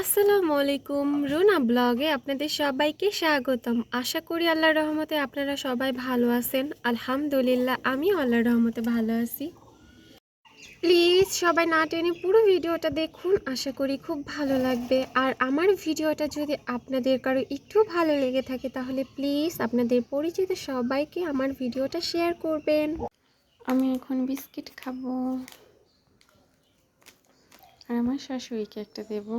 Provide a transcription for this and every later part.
আসসালামু আলাইকুম। রুনা ব্লগে আপনাদের সবাইকে স্বাগতম। আশা করি আল্লাহর রহমতে আপনারা সবাই ভালো আছেন। আলহামদুলিল্লাহ, আমিও আল্লাহর রহমতে ভালো আছি। প্লিজ সবাই না টেনে পুরো ভিডিওটা দেখুন। আশা করি খুব ভালো লাগবে। আর আমার ভিডিওটা যদি আপনাদের কারও একটু ভালো লেগে থাকে, তাহলে প্লিজ আপনাদের পরিচিত সবাইকে আমার ভিডিওটা শেয়ার করবেন। আমি এখন বিস্কিট খাব। আর আমার শাশুড়িকে একটা দেবো।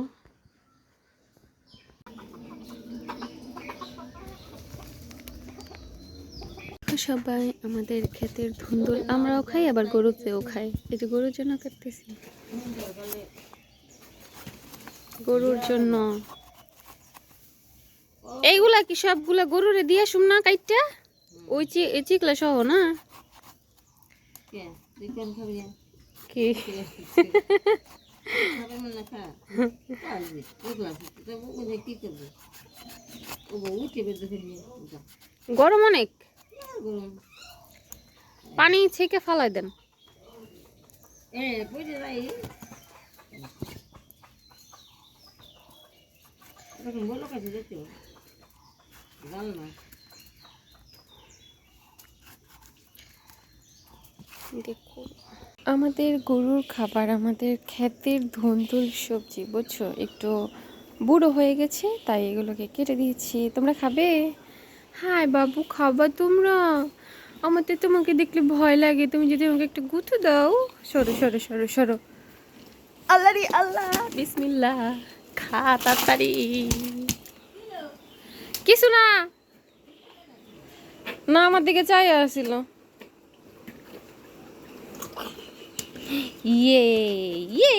সবাই আমাদের ক্ষেতের ধুন্দুল আমরাও খাই আবার গরুতেও খাই। এই যে গরুর জন্য কাটতেছি। গরুর জন্য। এইগুলা কি সবগুলা গরুরে দিয়ে শুম না কাইটটা? ওই চি এই চিকলা সহ না? কি? গরম অনেক। পানি ছেঁকে ফালাই দেন। দেখুন আমাদের গরুর খাবার আমাদের ক্ষেতের ধুন্দুল সবজি বুঝছ? একটু বুড়ো হয়ে গেছে তাই এগুলোকে কেটে দিয়েছি। তোমরা খাবে? হাই বাবু খাবা তোমরা? আমার তো তোমাকে দেখলে ভয় লাগে। তুমি যদি আমাকে একটু গুঁতো দাও। সরো সরো সরো সরো। আল্লাহ রে আল্লাহ। বিসমিল্লাহ। খা তাড়াতাড়ি। কিছু না। না, আমার দিকে চাই আসছিল ইয়ে ইয়ে।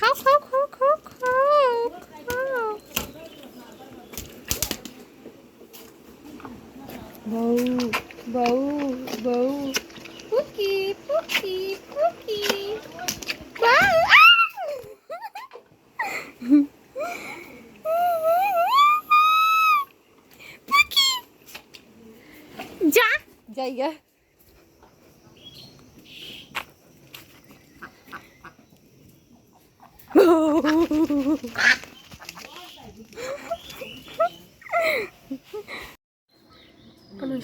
খাও খাও খাও খাও খাও খাও। বউ বউ বউ পুকি পুকি পুকি বউ পুকি যা জায়গা আমার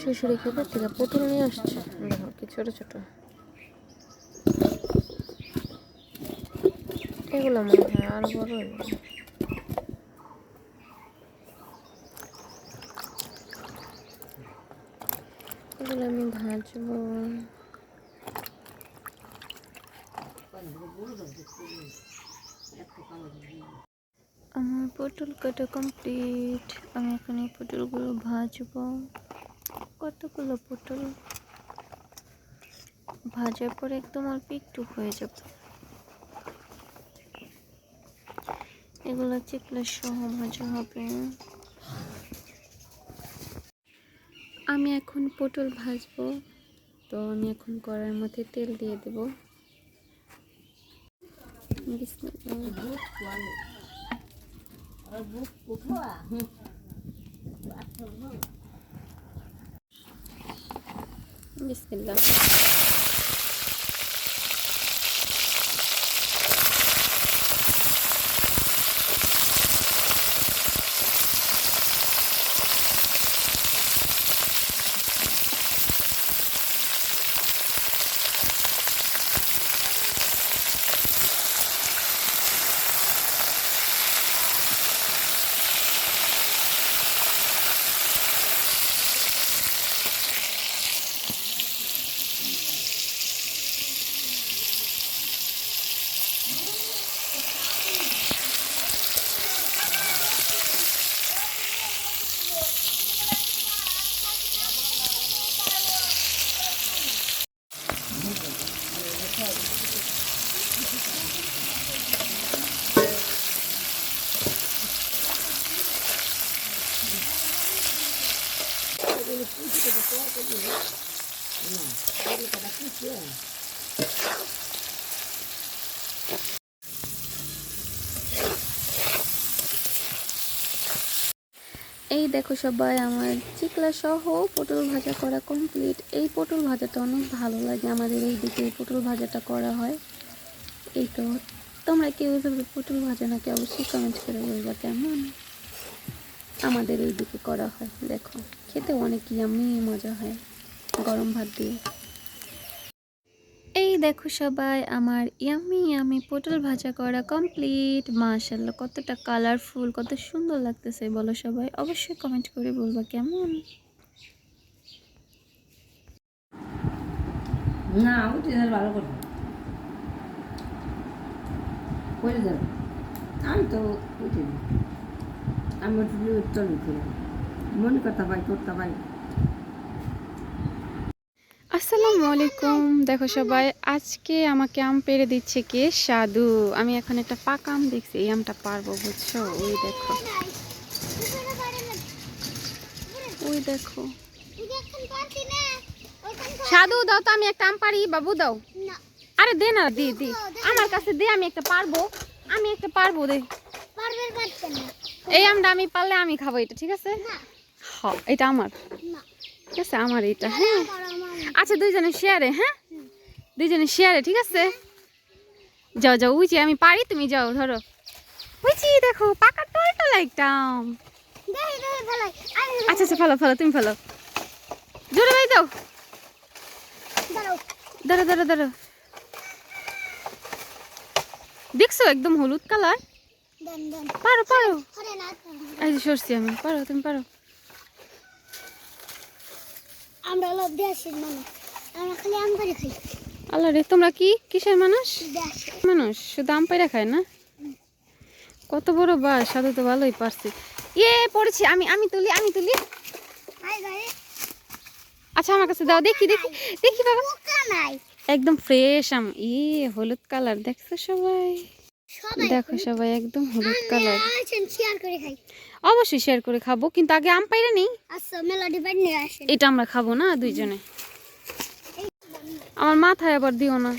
শ্বশুর খেতে থেকে পটল নিয়ে আসছে? দেখো, কি ছোট ছোট। এগুলো মনে হয় আর বড় এগুলো। আমি ভাজবো। আমার পটল কাটা কমপ্লিট আমি এখন এই পটলগুলো ভাজবো। কতগুলো পটল? ভাজার পর একদম অল্প একটু হয়ে যাবে। এগুলো চিকলা সহ ভাজা হবে। আমি এখন পটল ভাজবো। তো আমি এখন কড়ার মধ্যে তেল দিয়ে দেবো। বিসমিল্লাহ। বিসমিল্লাহ দেখো সবাই, আমার চিকলা সহ পটল ভাজা করা কমপ্লিট এই পটল ভাজাটা অনেক ভালো লাগে, আমাদের এই দিকে এই পটল ভাজাটা করা হয়। এই তো, তোমরা কেউ এভাবে পটল ভাজা নাকি অবশ্যই কমেন্ট করে বলবা কেমন? আমাদের এই দিকে করা হয়, দেখো। খেতে অনেক ইয়ামি মজা হয়, গরম ভাত দিয়ে। দেখো সবাই, আমার ইয়ামি ইয়ামি পটল ভাজা করা কমপ্লিট মাশাল্লাহ কতটা কালারফুল কত সুন্দর লাগতেছে, বলো সবাই। অবশ্যই কমেন্ট করে বলবা কেমন? না আমি তো আমি নিতে মনে কথা ভাই করতে ভাই আসসালামু আলাইকুম। দেখো সবাই আজকে আমাকে আম পেরে দিচ্ছে কে? সাধু। আমি এখন একটা পাকা আম দেখছি। এই আমটা পারব বুঝছ? ওই দেখো। ওই দেখো। সাধু দাও তো আমি একটা আম পারি। বাবু দাও। আরে দে না দি দি। আমার কাছে দে আমি একটা পারব। আমি একটা পারব দে। এই আমটা আমি পারলে আমি খাব এটা ঠিক আছে? হ এটা আমার। ঠিক আছে আমার এটা হ্যাঁ। আচ্ছা দুইজনে শেয়ারে হ্যাঁ? দুইজনে শেয়ারে ঠিক আছে? যাও যাও উইচি আমি পারি তুমি যাও ধরো। উইচি দেখো পাকা একটা আম। আচ্ছা আচ্ছা ফেলো ফেলো তুমি ফেলো। জোরে ভাই দাও। দাঁড়ো দাঁড়ো দাঁড়ো দেখছ একদম হলুদ কালার? পারো পারো। এই যে সরছি আমি পারো তুমি পারো। আমরা হলো দেশের মানুষ। আমরা খালি আম করে খাই। আল্লাহ রে তোমরা কি? কিসের মানুষ? মানুষ? শুধু আম পাইরা খায় না? কত বড় বাস সাধু তো ভালোই পারছি। ইয়ে পড়েছি আমি আমি তুলি আমি তুলি। আচ্ছা আমার কাছে দাও দেখি দেখি দেখি বাবা। একদম ফ্রেশ আম। ই হলুদ কালার দেখছ সবাই? দেখো সবাই একদম হলুদ কালার। শেয়ার করে খাই। অবশ্যই শেয়ার করে খাব কিন্তু আগে আম পাইরা নেই? আচ্ছা এটা আমরা খাব না দুইজনে? আমার মাথায় আবার দিও না।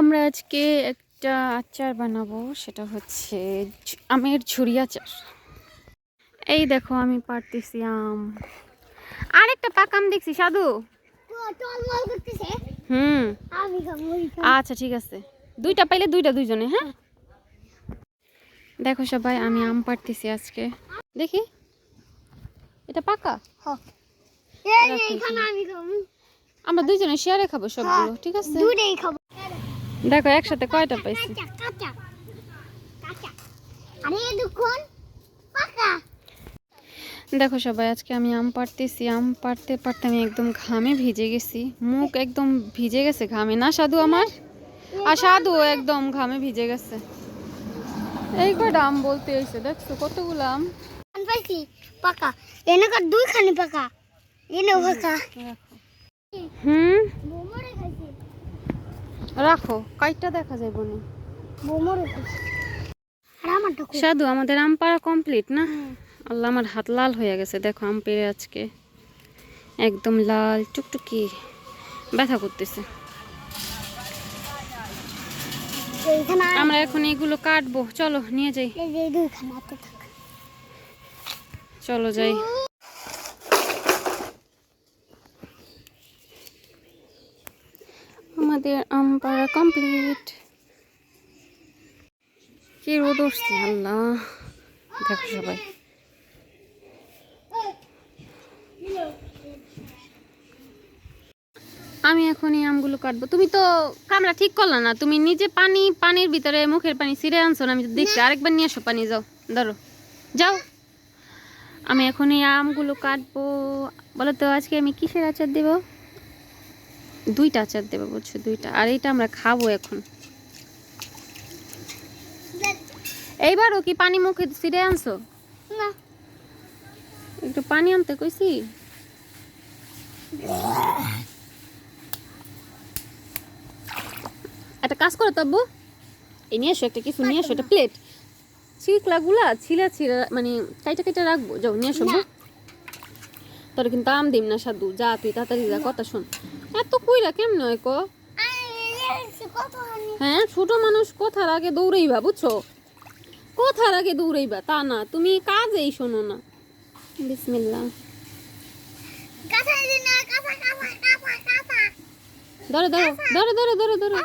আমরা আজকে একটা আচার বানাবো সেটা হচ্ছে আমের ঝুরি আচার। এই দেখো আমি পারতেছি আম। আরেকটা পাকা আম দেখছি সাধু। হুম। আচ্ছা ঠিক আছে। দুইটা পাইলে দুইটা দুইজনে হ্যাঁ? দেখো সবাই আমি আম পারতেছি আজকে। দেখি। এটা পাকা? আমরা দুইজনে শেয়ারে খাব সবগুলো ঠিক আছে? দেখো একসাথে কয়টা পাইছি? আরে দুখন পাকা। দেখো সবাই আজকে আমি আম পাড়তেছি। আম পাড়তে পারতে আমি একদম ঘামে ভিজে গেছি। মুখ একদম ভিজে গেছে ঘামে। না সাধু আমার? আর সাধু একদম ঘামে ভিজে গেছে। এই কটা আম বলতে এসে দেখছ কতগুলো আম? পাইছি পাকা। এনে কার পাকা। এনে পাকা। হুম? রাখো কাইটটা দেখা যাবে না। বোমরে খাইছি। আর আমারটা খুব সাধু আমাদের আম পাড়া কমপ্লিট না? আল্লাহ আমার হাত লাল হয়ে গেছে, দেখো আম পেড়ে আজকে। একদম লাল, টুকটুকি ব্যথা করতেছে। আমরা এখন এগুলো কাটবো, চলো নিয়ে যাই। চলো যাই। আমাদের আম পাড়া কমপ্লিট কি রোদ উঠছে, আল্লাহ। দেখো সবাই। আমি এখন এই আমগুলো কাটবো। তুমি তো কামরা ঠিক করলা না তুমি নিজে পানি পানির ভিতরে মুখের পানি ছিঁড়ে আনছো না আমি তো দেখছি। আরেকবার নিয়ে আসো পানি যাও ধরো। যাও। আমি এখন এই আমগুলো কাটবো। বলো তো আজকে আমি কিসের আচার দেব? দুইটা আচার দেবো বুঝছ দুইটা। আর এইটা আমরা খাব এখন। এইবারও কি পানি মুখে ছিঁড়ে আনছো? না। একটু পানি আনতে কইছি? একটা কাজ করো তব্বু এই নিয়ে এসো একটা কিছু নিয়ে এসো একটা প্লেট ছিকলাগুলা ছিলা ছিলা মানে কাইটা কাইটা রাখব। যাও নিয়ে এসো তোর কিন্তু আম দিম না সাধু। যা তুই তাড়াতাড়ি যা কথা শোন। এত কইরা কেমন হয় ক? হ্যাঁ ছোট মানুষ কথার আগে দৌড়াইবা বুঝছ? কোথার আগে দৌড়াইবা তা না। তুমি কাজেই শোনো না। কাঁচা ধরো ধরো ধরো ধরো ধরো ধরো।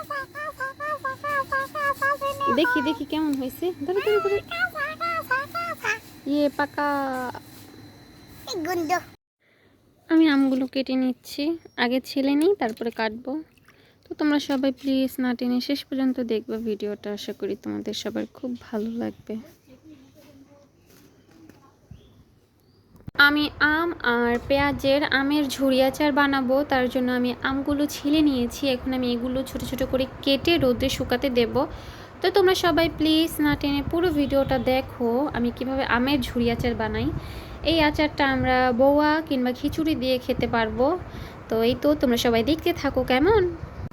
দেখি দেখি কেমন হয়েছে। ধরে ধরে ধরো। ইয়ে পাকা। আমি আমগুলো কেটে নিচ্ছি। আগে ছেলে নিই তারপরে কাটবো। তো তোমরা সবাই প্লিজ না টেনে শেষ পর্যন্ত দেখবে ভিডিওটা। আশা করি তোমাদের সবার খুব ভালো লাগবে। আমি আম আর পেঁয়াজের আমের ঝুড়ি আচার বানাবো, তার জন্য আমি আমগুলো ছিলে নিয়েছি। এখন আমি এগুলো ছোট ছোট করে কেটে রোদে শুকাতে দেব। তো তোমরা সবাই প্লিজ না টেনে পুরো ভিডিওটা দেখো, আমি কীভাবে আমের ঝুড়ি আচার বানাই। এই আচারটা আমরা বৌয়া কিংবা খিচুড়ি দিয়ে খেতে পারব। তো এই তো, তোমরা সবাই দেখতে থাকো কেমন?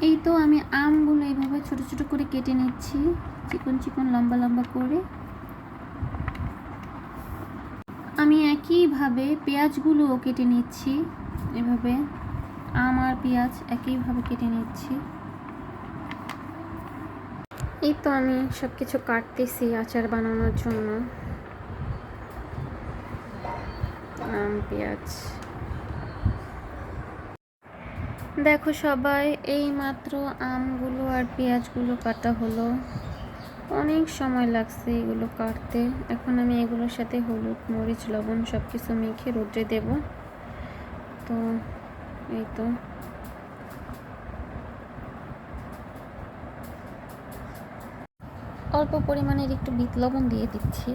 এই তো আমি আমগুলো এইভাবে ছোট ছোট করে কেটে নিচ্ছি, চিকন চিকন লম্বা লম্বা করে। আমি একইভাবে পেঁয়াজগুলোও কেটে নিচ্ছি। এভাবে আম আর পেঁয়াজ একইভাবে কেটে নিচ্ছি। এই তো আমি সব কিছু কাটতেছি আচার বানানোর জন্য। আম, পেঁয়াজ। দেখো সবাই এই মাত্র আমগুলো আর পেঁয়াজগুলো কাটা হলো। অনেক সময় লাগছে এগুলো কাটতে। এখন আমি এগুলোর সাথে হলুদ, মরিচ, লবণ সব কিছু মেখে রোদ্রে দেব। তো এই তো। অল্প পরিমাণের একটু বিট লবণ দিয়ে দিচ্ছি।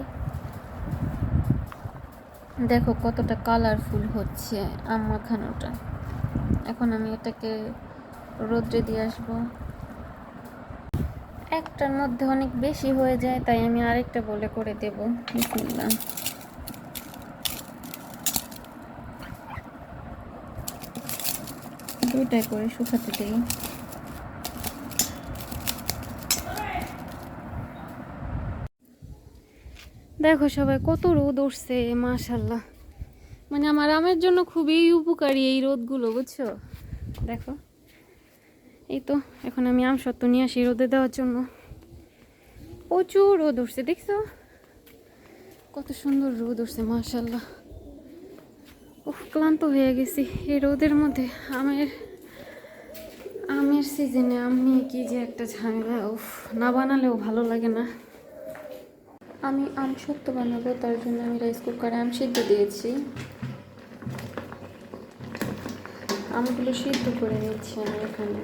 দেখো কতটা কালারফুল হচ্ছে আম মাখানোটা। এখন আমি এটাকে রোদ্রে দিয়ে আসব। একটার মধ্যে অনেক বেশি হয়ে যায়, তাই আমি আরেকটা বলে করে দেব। দুটাই করে শুকাতে দিই। দেখো সবাই, কত রোদ উঠছে মাশাল্লাহ মানে আমার আমের জন্য খুবই উপকারী এই রোদগুলো, বুঝছ? দেখো। এই তো, এখন আমি আম সত্য নিয়ে আসি রোদে দেওয়ার জন্য। প্রচুর রোদ উঠছে, দেখছ? কত সুন্দর রোদ উঠছে মাশাল্লাহ উফ, ক্লান্ত হয়ে গেছি এই রোদের মধ্যে। আমের আমের সিজনে আম কি যে একটা ঝামেলা, উফ, না বানালেও ভালো লাগে না। আমি আম সত্য বানাবো, তার জন্য আমি রাইস কুকারে আম সিদ্ধ দিয়েছি। আমগুলো সিদ্ধ করে নিচ্ছি আমি এখানে।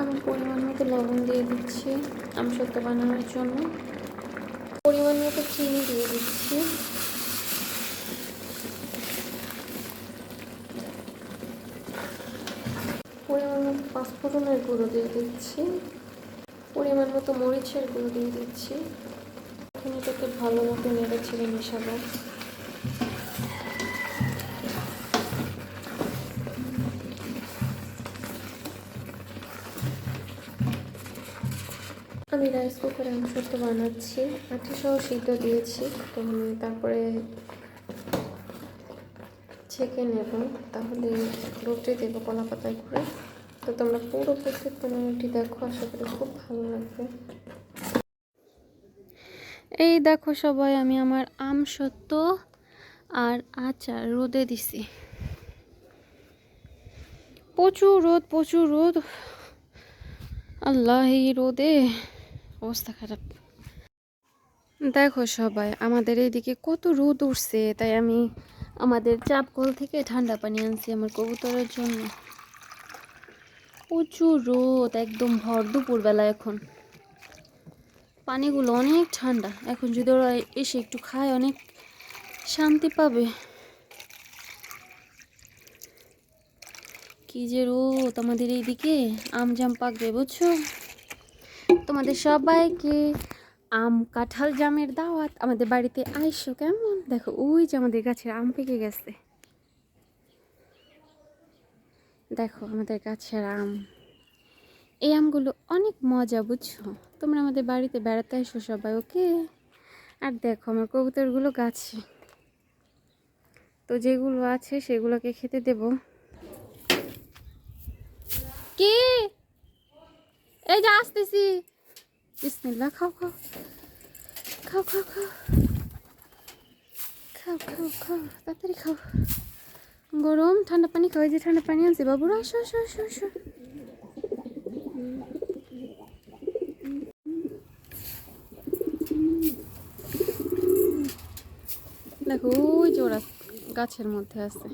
আমি পরিমাণ মতো লবণ দিয়ে দিচ্ছি আম সত্য বানানোর জন্য। পরিমাণ মতো চিনি দিয়ে দিচ্ছি পরিমাণ মতো গুঁড়ো দিয়ে দিচ্ছি। পরিমাণ মতো মরিচের গুঁড়ো দিয়ে দিচ্ছি। এখন এটাকে ভালো মতো নেড়ে ছেড়ে মেশাবো। আমি রাইস কুকারে মাংস তো বানাচ্ছি। সহ সিদ্ধ দিয়েছি। তো আমি তারপরে ছেঁকে নেব। তাহলে রুটি দেবো কলা পাতায় করে। তো তোমরা পুরো প্রত্যেক দেখো, আশা করি খুব ভালো লাগবে। এই দেখো সবাই, আমি আমার আম সত্য আর আচার রোদে দিছি। প্রচুর রোদ প্রচুর রোদ। আল্লাহ, এই রোদে অবস্থা খারাপ। দেখো সবাই, আমাদের এইদিকে কত রোদ উঠছে, তাই আমি আমাদের চাপ কল থেকে ঠান্ডা পানি আনছি আমার কবুতরের জন্য। প্রচুর রোদ, একদম ভর দুপুরবেলা এখন। পানিগুলো অনেক ঠান্ডা। এখন যদি ওরা এসে একটু খায়, অনেক শান্তি পাবে। কি যে রোদ আমাদের এইদিকে। আম জাম পাকবে, বুঝছ? তোমাদের সবাইকে আম কাঁঠাল জামের দাওয়াত। আমাদের বাড়িতে আইসো কেমন? দেখো, ওই যে আমাদের গাছের আম পেকে গেছে। দেখো, আমাদের গাছের আম। এই আমগুলো অনেক মজা, বুঝছ? তোমরা আমাদের বাড়িতে বেড়াতে আসো সবাই, ওকে? আর দেখো, আমার কবুতরগুলো গাছে। তো যেগুলো আছে, সেগুলোকে খেতে দেব। কি? এই যে আসতেছি। বিসমিল্লাহ, খাও খাও। খাও খাও খাও। খাও খাও খাও। তাড়াতাড়ি খাও। গরম, ঠান্ডা পানি খাও, এই যে ঠান্ডা পানি আনছি, বাবুরা, আসো আসো আসো আসো। দেখো, ওই যে ওরা গাছের মধ্যে আছে।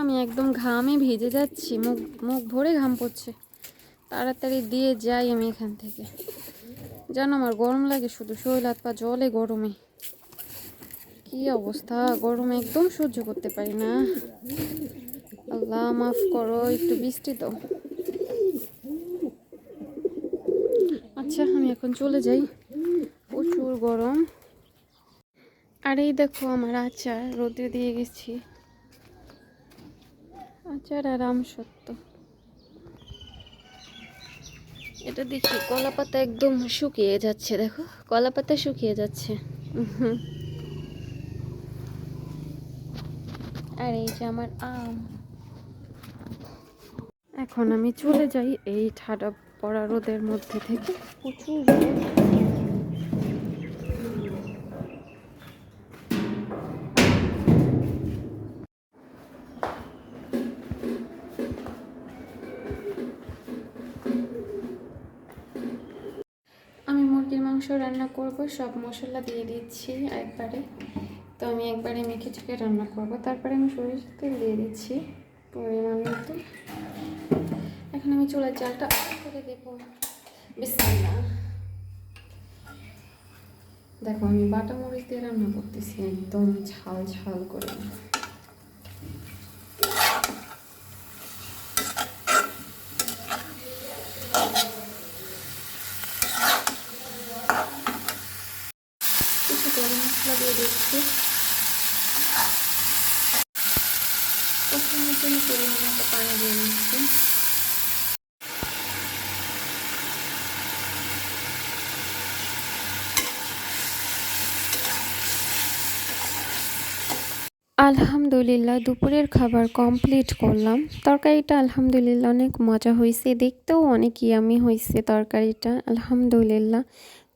আমি একদম ঘামে ভিজে যাচ্ছি, মুখ মুখ ভরে ঘাম পড়ছে। তাড়াতাড়ি দিয়ে যাই আমি এখান থেকে। জানো আমার গরম লাগে, শুধু শরীর হাত পা জলে গরমে। কি অবস্থা? গরমে একদম সহ্য করতে পারি না। আল্লাহ, মাফ করো, একটু বৃষ্টি তো। আচ্ছা আমি এখন চলে যাই। প্রচুর গরম। আর এই দেখো, আমার আচার, রোদে দিয়ে গেছি। আচার আর আম সত্য। এটা দেখি কলা পাতা একদম শুকিয়ে যাচ্ছে, দেখো। কলা পাতা শুকিয়ে যাচ্ছে। আর এই যে আমার আম। এখন আমি চলে যাই এই ঠাডা পড়া রোদের মধ্যে থেকে। প্রচুর আমি মুরগির মাংস রান্না করব সব মশলা দিয়ে দিচ্ছি একবারে। তো আমি একবারে মেখে চুকে রান্না করব। তারপরে আমি সরিষার তেল দিয়ে দিচ্ছি পরিমাণ মতো। এখন আমি চুলার জালটা করে দেবো। বিসমিল্লাহ। দেখো আমি বাটা মরিচ দিয়ে রান্না করতেছি, একদম ঝাল ঝাল করে কিছু গরম মশলা দিয়ে দিচ্ছি কষানোর জন্য পরিমাণ মতো আলহামদুলিল্লাহ, দুপুরের খাবার কমপ্লিট করলাম। তরকারিটা আলহামদুলিল্লাহ অনেক মজা হয়েছে, দেখতেও অনেক ইয়ামি হয়েছে তরকারিটা, আলহামদুলিল্লাহ।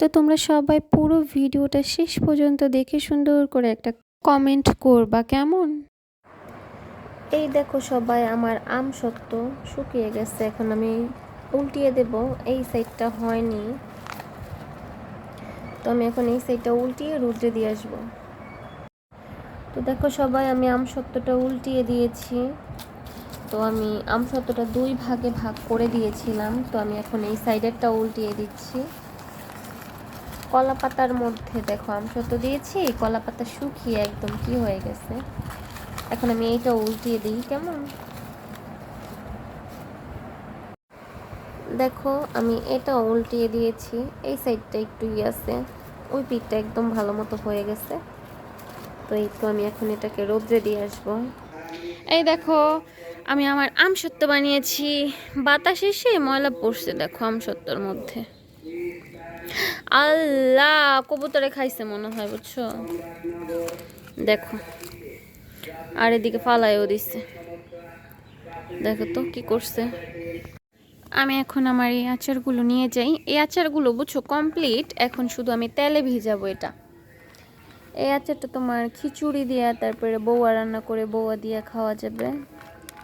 তো তোমরা সবাই পুরো ভিডিওটা শেষ পর্যন্ত দেখে সুন্দর করে একটা কমেন্ট করবা, কেমন? এই দেখো সবাই, আমার আম সত্য শুকিয়ে গেছে, এখন আমি উল্টিয়ে দেব। এই সাইডটা হয়নি। তো আমি এখন এই সাইডটা উল্টিয়ে রুদ্রে দিয়ে আসব। তো দেখো সবাই, আমি আমসত্ত্বটা উল্টিয়ে দিয়েছি। তো আমি আমসত্ত্বটা দুই ভাগে ভাগ করে দিয়েছিলাম। তো আমি এখন এই সাইডেরটা উল্টিয়ে দিচ্ছি। কলা পাতার মধ্যে দেখো আমসত্ত্ব দিয়েছি কলা পাতা শুকিয়ে একদম কি হয়ে গেছে? এখন আমি এইটা উল্টিয়ে দিই, কেমন? দেখো, আমি এটা উল্টিয়ে দিয়েছি, এই সাইডটা একটু ই আছে, ওই পিঠটা একদম ভালো মতো হয়ে গেছে। তো এই তো আমি এখন এটাকে রোদ্রে দিয়ে আসব। এই দেখো, আমি আমার আম সত্য বানিয়েছি। বাতাস এসে ময়লা পড়ছে, দেখো আম সত্যর মধ্যে। আল্লাহ, কবুতরে খাইছে মনে হয়, বুঝছ? দেখো। আর এদিকে ফালাইও দিচ্ছে দেখো তো কি করছে। আমি এখন আমার এই আচারগুলো নিয়ে যাই। এই আচারগুলো বুঝছ কমপ্লিট এখন শুধু আমি তেলে ভিজাবো এটা। এই আচারটা তোমার খিচুড়ি দিয়া, তারপরে বৌয়া রান্না করে বৌয়া দিয়া খাওয়া যাবে।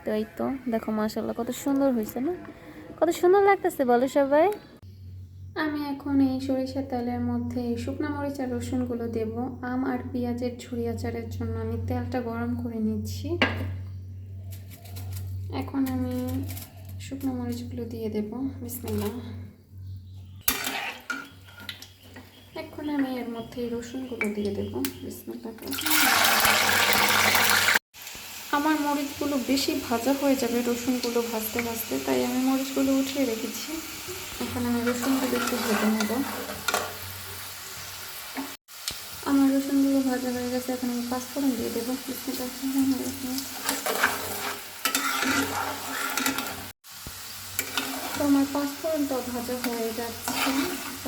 তো এই তো, দেখো মাসাল্লাহ কত সুন্দর হয়েছে না? কত সুন্দর লাগতেছে বলো সবাই। আমি এখন এই সরিষা তেলের মধ্যে শুকনো মরিচ আর রসুনগুলো দেব। আম আর পেঁয়াজের ঝুড়ি আচারের জন্য আমি তেলটা গরম করে নিচ্ছি। এখন আমি শুকনো মরিচগুলো দিয়ে দেব। বিসমিল্লাহ। এখন আমি এর মধ্যে রসুনগুলো দিয়ে দেবো। বিসমিল্লাহ। করে। আমার মরিচগুলো বেশি ভাজা হয়ে যাবে রসুনগুলো ভাজতে ভাজতে, তাই আমি মরিচগুলো উঠিয়ে রেখেছি। এখন আমি রসুনগুলো একটু ভেজে নেব। আমার রসুনগুলো ভাজা হয়ে গেছে, এখন আমি পাঁচফোড়ন দিয়ে দেবো। তো আমার পাঁচফোড়নটা ভাজা হয়ে যাচ্ছে।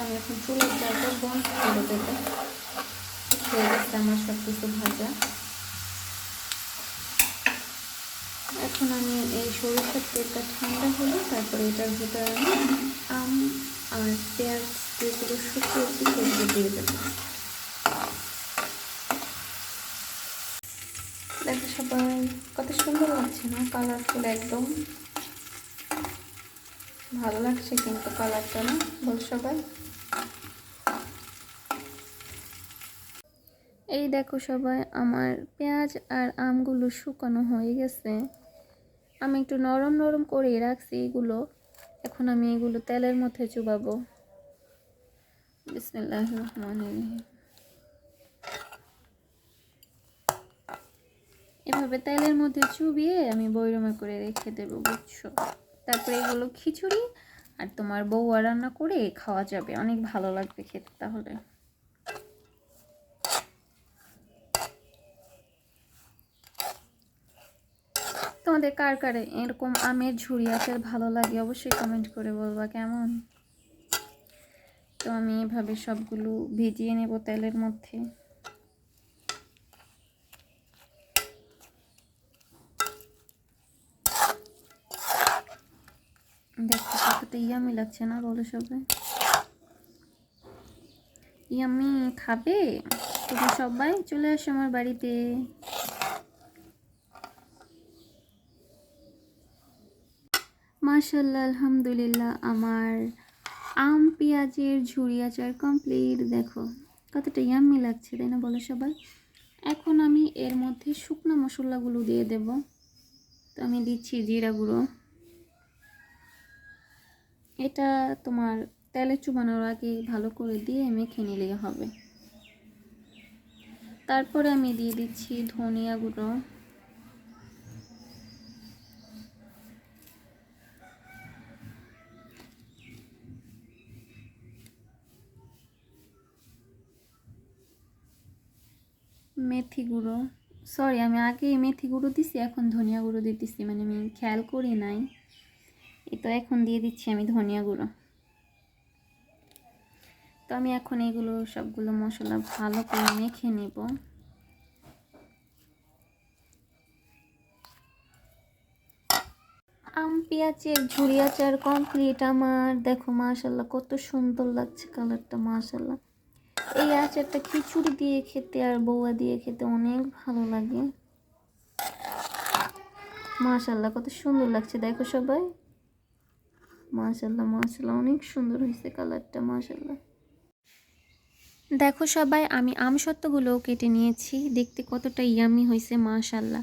আমি এখন চুলের জায়গা বন্ধ করে দেবো। হয়ে গেছে আমার সব কিছু ভাজা। এখন আমি এই সরিষার তেলটা ঠান্ডা হলে তারপরে এটার ভিতরে আমি আম আর পেঁয়াজ যেগুলো শুকিয়েছি সেগুলো দিয়ে দেবো। দেখো সবাই, কত সুন্দর লাগছে না? কালারফুল একদম। ভালো লাগছে কিন্তু কালারটা না? বল সবাই। এই দেখো সবাই, আমার পেঁয়াজ আর আমগুলো শুকানো হয়ে গেছে। আমি একটু নরম নরম করে রাখছি এগুলো। এখন আমি এগুলো তেলের মধ্যে চুবাবো। এভাবে তেলের মধ্যে চুবিয়ে আমি বৈরমে করে রেখে দেবো, বুঝছ? তারপরে এগুলো খিচুড়ি আর তোমার বউয়া রান্না করে খাওয়া যাবে। অনেক ভালো লাগবে খেতে তাহলে। তোমাদের কার কারে এরকম আমের ঝুড়ি আচার ভালো লাগে অবশ্যই কমেন্ট করে বলবা, কেমন? তো আমি এভাবে সবগুলো ভিজিয়ে নেব তেলের মধ্যে। দেখতে ইয়ামি লাগছে না বলো সবাই। ইয়ামি খাবে? তুমি সবাই চলে আসো আমার বাড়িতে। মাশাল্লাহ আলহামদুলিল্লাহ, আমার আম, পেঁয়াজের ঝুড়ি আচার কমপ্লিট দেখো, কতটা ইয়াম্মি লাগছে, তাই না বলো সবাই? এখন আমি এর মধ্যে শুকনো মশলাগুলো দিয়ে দেব। তো আমি দিচ্ছি জিরা গুঁড়ো। এটা তোমার তেলে চুবানোর আগে ভালো করে দিয়ে মেখে নিলেই হবে। তারপরে আমি দিয়ে দিচ্ছি ধনিয়া গুঁড়ো। মেথি গুঁড়ো। সরি আমি আগে মেথি গুঁড়ো দিছি, এখন ধনিয়া গুঁড়ো দিতেছি মানে আমি খেয়াল করি নাই। এই তো এখন দিয়ে দিচ্ছি আমি ধনিয়া গুঁড়ো। তো আমি এখন এগুলো সবগুলো মশলা ভালো করে মেখে নেব। আম, পেঁয়াজের ঝুড়ি আচার কমপ্লিট আমার। দেখো মাশাল্লাহ কত সুন্দর লাগছে কালারটা মাশাল্লাহ এই আচারটা খিচুড়ি দিয়ে খেতে আর বৌয়া দিয়ে খেতে অনেক ভালো লাগে। মাশাল্লাহ কত সুন্দর লাগছে, দেখো সবাই। মাশাল্লাহ মাশাল্লাহ অনেক সুন্দর হয়েছে কালারটা মাশাল্লাহ দেখো সবাই, আমি আমসত্ত্বগুলোও কেটে নিয়েছি, দেখতে কতটা ইয়ামি হয়েছে মাশাল্লাহ